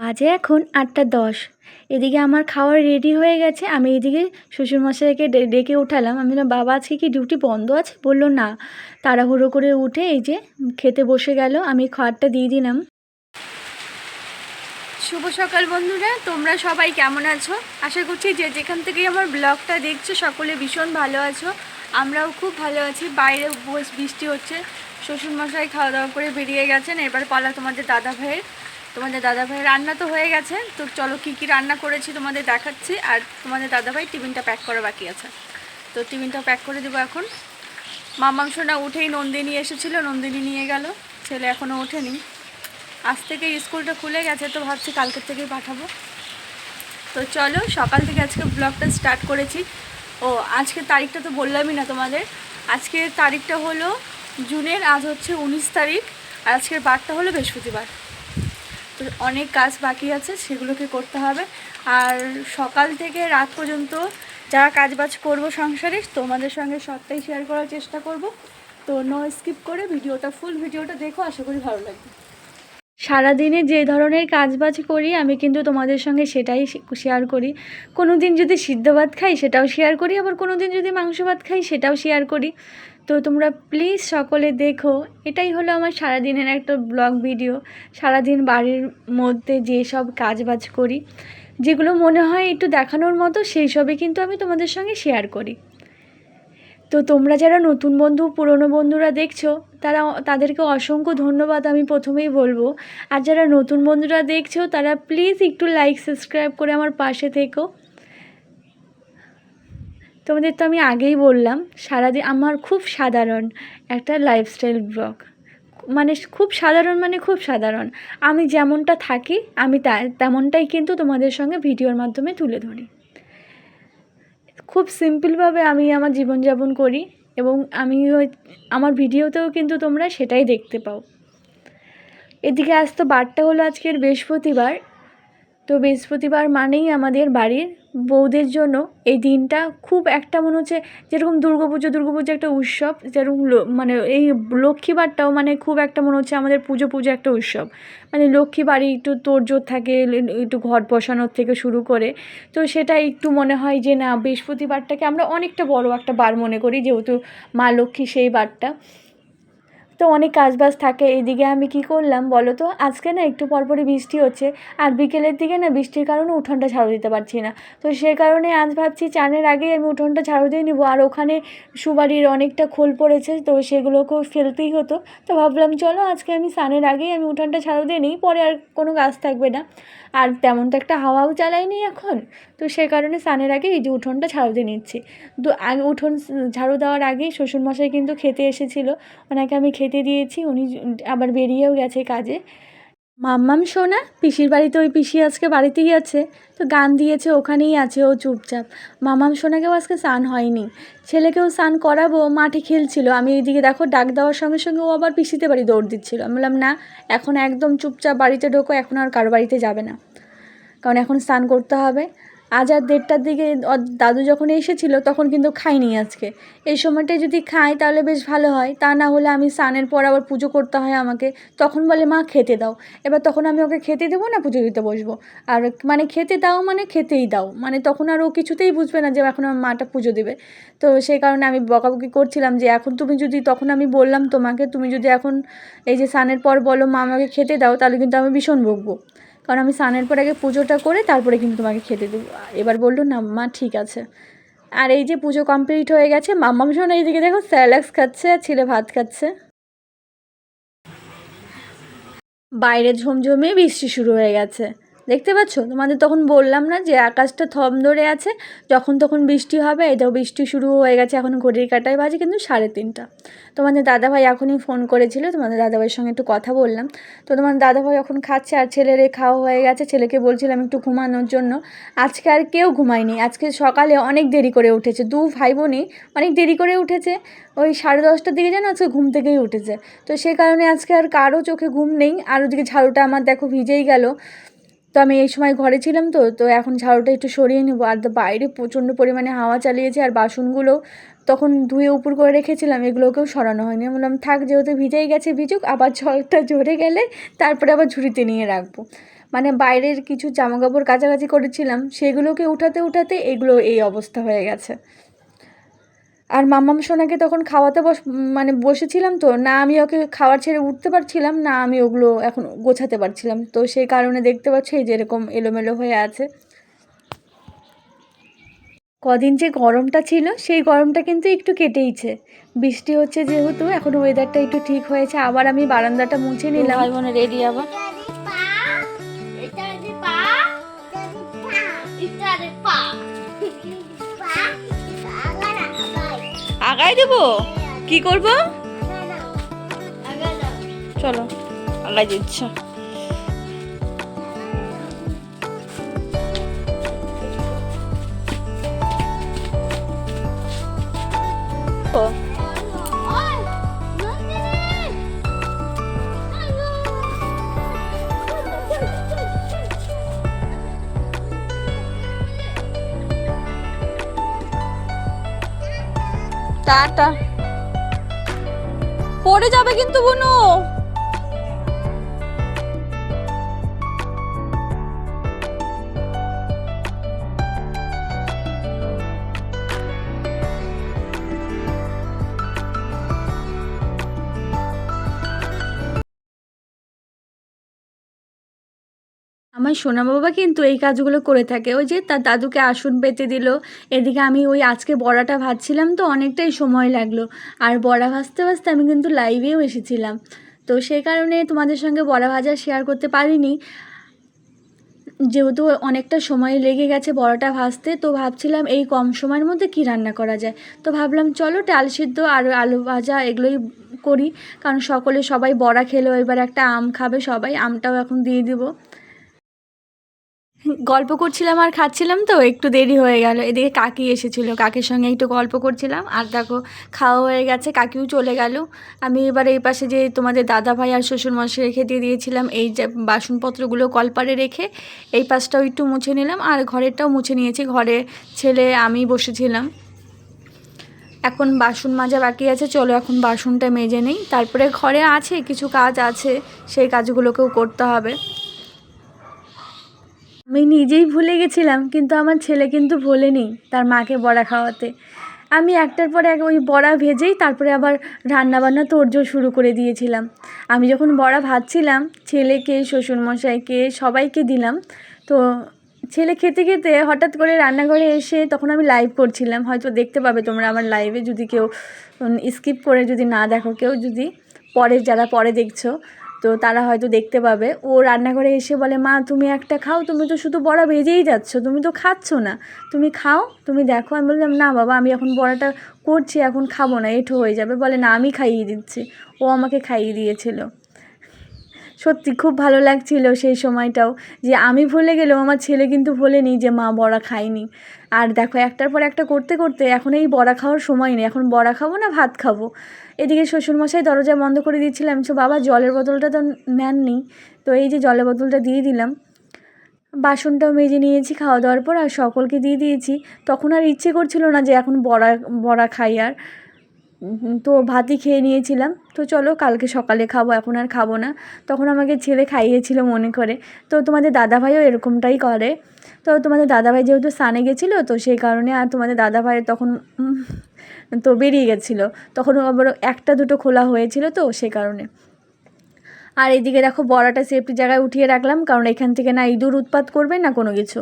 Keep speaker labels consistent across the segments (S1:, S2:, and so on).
S1: বাজে এখন আটটা দশ। এদিকে আমার খাওয়ার রেডি হয়ে গেছে, আমি এদিকে শ্বশুরমশাইকে ডেকে উঠালাম। আমি বললাম, বাবা, আজকে কি ডিউটি বন্ধ আছে? বলল, না। তাড়াহুড়ো করে উঠে এই যে খেতে বসে গেল। আমি খাওয়ারটা দিয়ে দিলাম। শুভ সকাল বন্ধুরা, তোমরা সবাই কেমন আছো? আশা করছি যে যেখান থেকেই আমার ব্লগটা দেখছ, সকলে ভীষণ ভালো আছো। আমরাও খুব ভালো আছি। বাইরে বৃষ্টি হচ্ছে। শ্বশুরমশাই খাওয়া দাওয়া করে বেরিয়ে গেছেন। এবার পালা তোমাদের দাদা ভাইয়ের। তোমাদের দাদা ভাইয়ের রান্না তো হয়ে গেছে। তো চলো কী কী রান্না করেছি তোমাদের দেখাচ্ছি। আর তোমাদের দাদা ভাই টিফিনটা প্যাক করা বাকি আছে। তো টিফিনটা প্যাক করে দেবো এখন। মামাংসটা উঠেই নন্দিনী এসেছিল, নন্দিনী নিয়ে গেল। ছেলে এখনও ওঠেনি। আজ থেকে স্কুলটা খুলে গেছে, তো ভাবছি কালকের থেকেই পাঠাবো। তো চলো, সকাল থেকে আজকে ব্লগটা স্টার্ট করেছি। ও আজকে তারিখটা তো বললামই না তোমাদের। আজকের তারিখটা হলো জুনের, আজ হচ্ছে উনিশ তারিখ। আর আজকের বারটা হলো বৃহস্পতিবার। তো অনেক কাজ বাকি আছে, সেগুলোকে করতে হবে। আর সকাল থেকে রাত পর্যন্ত যা কাজবাজ করব সংসারে, তোমাদের সঙ্গে সবটাই শেয়ার করার চেষ্টা করব। তো নো স্কিপ করে ভিডিওটা ফুল ভিডিওটা দেখো, আশা করি ভালো লাগবে। সারাদিনে যে ধরনের কাজবাজ করি, আমি কিন্তু তোমাদের সঙ্গে সেটাই শেয়ার করি। কোনো দিন যদি সিদ্ধ ভাত খাই, সেটাও শেয়ার করি। আবার কোনো দিন যদি মাংস ভাত খাই, সেটাও শেয়ার করি। তো তোমরা প্লিজ সকলে দেখো। এটাই হলো আমার সারাদিনের একটা ব্লগ ভিডিও সারাদিন বাড়ির মধ্যে যেসব কাজবাজ করি, যেগুলো মনে হয় একটু দেখানোর মতো, সেই সবই কিন্তু আমি তোমাদের সঙ্গে শেয়ার করি। তো তোমরা যারা নতুন বন্ধু, পুরনো বন্ধুরা দেখছ, তারা তাদেরকে অসংখ্য ধন্যবাদ আমি প্রথমেই বলব। আর যারা নতুন বন্ধুরা দেখছ, তারা প্লিজ একটু লাইক সাবস্ক্রাইব করে আমার পাশে থেকো। তোমাদের তো আমি আগেই বললাম সারাদিন আমার খুব সাধারণ একটা লাইফস্টাইল ব্লগ মানে খুব সাধারণ মানে খুব সাধারণ। আমি যেমনটা থাকি, আমি তা, তেমনটাই কিন্তু তোমাদের সঙ্গে ভিডিওর মাধ্যমে তুলে ধরি। খুব সিম্পলভাবে আমি আমার জীবনযাপন করি এবং আমি আমার ভিডিওতেও কিন্তু তোমরা সেটাই দেখতে পাও। এদিকে আজ তো বারটা হলো আজকের বৃহস্পতিবার তো বৃহস্পতিবার মানেই আমাদের বাড়ির বউদের জন্য এই দিনটা খুব একটা মনে হচ্ছে যেরকম দুর্গাপুজো দুর্গাপুজো একটা উৎসব, যেরকম মানে এই লক্ষ্মীবারটাও মানে খুব একটা মনে হচ্ছে আমাদের পুজো পুজো একটা উৎসব। মানে লক্ষ্মী বাড়ি একটু তোড়জোড় থাকে একটু ঘট বসানোর থেকে শুরু করে। তো সেটা একটু মনে হয় যে না, বৃহস্পতিবারটাকে আমরা অনেকটা বড় একটা বার মনে করি, যেহেতু মা লক্ষ্মী সেই বারটা। তো অনেক কাজবাজ থাকে, এদিকে আমি কি করলাম বলো তো? আজকে না একটু পরপরই বৃষ্টি হচ্ছে, আর বিকেলের দিকে না বৃষ্টির কারণে উঠোনটা ঝাড়ু দিতে পারছি না। তো সে কারণে আজ ভাবছি চানের আগেই আমি উঠোনটা ঝাড়ু দিয়ে নিবো, আর ওখানে সুবাড়ির অনেকটা খোল পড়েছে, তো সেগুলোকেও ফেলতেই হতো। তো ভাবলাম চলো আজকে আমি স্নানের আগেই আমি উঠোনটা ঝাড়ু দিয়ে নিই, পরে আর কোনো কাজ থাকবে না। আর তেমন তো একটা হাওয়াও চালাইনি এখন, তো সে কারণে স্নানের আগে এই যে উঠোনটা ঝাড়ু দিয়ে নিচ্ছি। তো আগে উঠোন ঝাড়ু দেওয়ার আগেই শ্বশুরমশাই কিন্তু খেতে এসেছিল, ওনাকে আমি খেতে দিয়েছি, উনি আবার বেরিয়েও গেছে কাজে। মাম্মাম শোনা পিসির বাড়িতে ওই পিসি আজকে বাড়িতেই আছে, তো গান দিয়েছে, ওখানেই আছে ও চুপচাপ। মামাম সোনাকেও আজকে স্নান হয়নি। ছেলেকেও স্নান করাবো মাঠে খেলছিল। আমি এইদিকে দেখো ডাক দেওয়ার সঙ্গে সঙ্গে ও আবার পিসিতে বাড়ি দৌড় দিচ্ছিল। আমি বললাম, না, এখন একদম চুপচাপ বাড়িতে ঢোকো, এখন আর কারও বাড়িতে যাবে না। কারণ এখন স্নান করতে হবে। আজ আর দেড়টার দিকে দাদু যখন এসেছিল, তখন কিন্তু খাইনি আজকে। এই সময়টায় যদি খাই, তাহলে বেশ ভালো হয়। তা না হলে আমি স্নানের পর আবার পুজো করতে হয় আমাকে। তখন বলে, মা, খেতে দাও। এবার তখন আমি ওকে খেতে দেবো না, পুজো দিতে বসবো? আর মানে খেতে দাও মানে খেতেই দাও। মানে তখন আর ও কিছুতেই বুঝবে না যে এখন আমার মাটা পুজো দেবে। তো সেই কারণে আমি বকাবকি করছিলাম যে, এখন তুমি যদি তখন আমি বললাম তোমাকে, তুমি যদি এখন এই যে স্নানের পর বলো, মা, আমাকে খেতে দাও, তাহলে কিন্তু আমি ভীষণ বকবো কারণ আমি স্নানের পর আগে পুজোটা করে তারপরে কিন্তু তোমাকে খেতে দেবো। এবার বলল, না, মা, ঠিক আছে। আর এই যে পুজো কমপ্লিট হয়ে গেছে, মাম্মা ভীষণ এইদিকে দেখো স্যালাক্স খাচ্ছে আর ছেলে ভাত খাচ্ছে। বাইরে ঝমঝমে বৃষ্টি শুরু হয়ে গেছে। দেখতে পাচ্ছ? তোমাদের তখন বললাম না যে আকাশটা থম ধরে আছে, যখন তখন বৃষ্টি হবে, এই বৃষ্টি শুরু হয়ে গেছে, এখন ঘড়ির কাটায় বাজে কিন্তু সাড়ে তিনটা। তোমাদের দাদাভাই এখনই ফোন করেছিল, তোমাদের দাদাভাইয়ের সঙ্গে একটু কথা বললাম। তো তোমার দাদাভাই এখন খাচ্ছে আর ছেলের খাওয়া হয়ে গেছে, ছেলেকে বলছিলাম একটু ঘুমানোর জন্য। আজকে আর কেউ ঘুমায়নি, আজকে সকালে অনেক দেরি করে উঠেছে, দু ভাই বোনই অনেক দেরি করে উঠেছে, ওই সাড়ে দশটার দিকে যেন আজকে ঘুম থেকেই উঠেছে। তো সে কারণে আজকে আর কারও চোখে ঘুম নেই, আর ওদিকে ঝাড়ুটা আমার দেখো ভিজেই গেল। তো আমি এই সময় ঘরে ছিলাম তো তো এখন ঝাড়ুটা একটু সরিয়ে নেব। আর বাইরে প্রচণ্ড পরিমাণে হাওয়া চালিয়েছে আর বাসনগুলো তখন ধুয়ে উপর করে রেখেছিলাম, এগুলোকেও সরানো হয়নি। বললাম, থাক, যেহেতু ভিজেই গেছে ভিজুক, আবার জলটা ঝরে গেলে তারপরে আবার ঝুড়িতে নিয়ে রাখব। মানে বাইরের কিছু জামা কাপড় কাচাকাচি করেছিলাম, সেগুলোকে উঠাতে উঠাতে এগুলো এই অবস্থা হয়ে গেছে। আর মাম্মাম সোনাকে তখন খাওয়াতে বস মানে বসেছিলাম তো না আমি ওকে খাওয়ার ছেড়ে উঠতে পারছিলাম না আমি ওগুলো এখন গোছাতে পারছিলাম। তো সেই কারণে দেখতে পাচ্ছি এই যে এরকম এলোমেলো হয়ে আছে। কদিন যে গরমটা ছিল সেই গরমটা কিন্তু একটু কেটেইছে। বৃষ্টি হচ্ছে যেহেতু এখন ওয়েদারটা একটু ঠিক হয়েছে। আবার আমি বারান্দাটা মুছে নিলাম। রেডি আবার? আগাই দেব? কি করব? চলো আগাই দিচ্ছ টাটা পড়ে যাবে কিন্তু বুনু। আমার সোনা বাবা কিন্তু এই কাজগুলো করে থাকে। ওই যে তার দাদুকে আসন পেতে দিল। এদিকে আমি ওই আজকে বড়াটা ভাজছিলাম তো অনেকটাই সময় লাগল। আর বড়া ভাজতে ভাজতে আমি কিন্তু লাইভেও এসেছিলাম। তো সেই কারণে তোমাদের সঙ্গে বড়া ভাজা শেয়ার করতে পারিনি। যেহেতু অনেকটা সময় লেগে গেছে বড়াটা ভাজতে, তো ভাবছিলাম এই কম সময়ের মধ্যে কি রান্না করা যায়। তো ভাবলাম, চলো ডাল সিদ্ধ আর আলু ভাজা এগুলোই করি। কারণ সকলে সবাই বড়া খেলো, এবার একটা আম খাবে, সবাই আমটাও এখন দিয়ে দিব। গল্প করছিলাম আর খাচ্ছিলাম তো, একটু দেরি হয়ে গেল। এদিকে কাকি এসেছিল, কাকির সঙ্গে একটু গল্প করছিলাম। আর দেখো, খাওয়া হয়ে গেছে, কাকিও চলে গেল। আমি এবার এই পাশে যে তোমাদের দাদা ভাই আর শ্বশুর মশাই রেখে দিয়ে দিয়েছিলাম, এই যে বাসনপত্রগুলো কলপারে রেখে, এই পাশটাও একটু মুছে নিলাম। আর ঘরেরটাও মুছে নিয়েছি, ঘরে ছেলে আমি বসেছিলাম। এখন বাসন মাজা বাকি আছে, চলো এখন বাসনটা মেজে নেই। তারপরে ঘরে আছে, কিছু কাজ আছে, সেই কাজগুলোকেও করতে হবে। আমি নিজেই ভুলে গেছিলাম, কিন্তু আমার ছেলে কিন্তু ভোলেনি তার মাকে বড়া খাওয়াতে। আমি একটার পর এক ওই বড়া ভেজেই তারপরে আবার রান্নাবান্না তোড়জোড় শুরু করে দিয়েছিলাম। আমি যখন বড়া ভাজছিলাম, ছেলেকে, শ্বশুরমশাইকে, সবাইকে দিলাম। তো ছেলে খেতে খেতে হঠাৎ করে রান্নাঘরে এসে তখন আমি লাইভ করছিলাম। হয়তো দেখতে পাবে তোমরা আমার লাইভে যদি কেউ স্কিপ করে যদি না দেখো, কেউ যদি পরে যারা পরে দেখছ তো তারা হয়তো দেখতে পাবে। ও রান্নাঘরে এসে বলে, মা, তুমি একটা খাও, তুমি তো শুধু বড়া ভেজেই যাচ্ছ, তুমি তো খাচ্ছ না। তুমি খাও, তুমি দেখো। আমি বললাম, না বাবা, আমি এখন বড়াটা করছি, এখন খাব না, এঁঠো হয়ে যাবে। বলে, না, আমি খাইয়ে দিচ্ছি। ও আমাকে খাইয়ে দিয়েছিল। সত্যি খুব ভালো লাগছিল সেই সময়টাও, যে আমি ভুলে গেলেও আমার ছেলে কিন্তু ভোলেনি যে মা বড়া খায়নি। আর দেখো একটার পর একটা করতে করতে এখন এই বড়া খাওয়ার সময় নেই, এখন বড়া খাব না ভাত খাব? এদিকে শ্বশুরমশাই দরজা বন্ধ করে দিচ্ছিলাম সো বাবা, জলের বোতলটা তো নেননি। তো এই যে জলের বোতলটা দিয়ে দিলাম। বাসনটাও মেজে নিয়েছি, খাওয়া দাওয়ার পর আর সকলকে দিয়ে দিয়েছি। তখন আর ইচ্ছে করছিল না যে এখন বড়া বড়া খাই আর। তো ভাতই খেয়ে নিয়েছিলাম। তো চলো কালকে সকালে খাব, এখন আর খাব না। তখন আমাকে ছেলে খাইয়েছিল মনে করে। তো তোমাদের দাদাভাইও এরকমটাই করে। তো তোমাদের দাদাভাই যেহেতু স্নানে গেছিল, তো সেই কারণে আর তোমাদের দাদাভাই তখন তো বেরিয়ে গেছিল। তখন আবার একটা দুটো খোলা হয়েছিল তো সে কারণে। আর এদিকে দেখো বড়াটা সেফটি জায়গায় উঠিয়ে রাখলাম, কারণ এখান থেকে না ইঁদুর উৎপাত করবে না কোনো কিছু।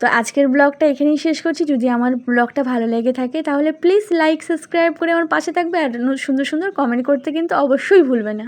S1: তো আজকের ব্লগটা এখানেই শেষ করছি। যদি আমার ব্লগটা ভালো লেগে থাকে, তাহলে প্লিজ লাইক সাবস্ক্রাইব করে আমার পাশে থাকবে। আর সুন্দর সুন্দর কমেন্ট করতে কিন্তু অবশ্যই ভুলবে না।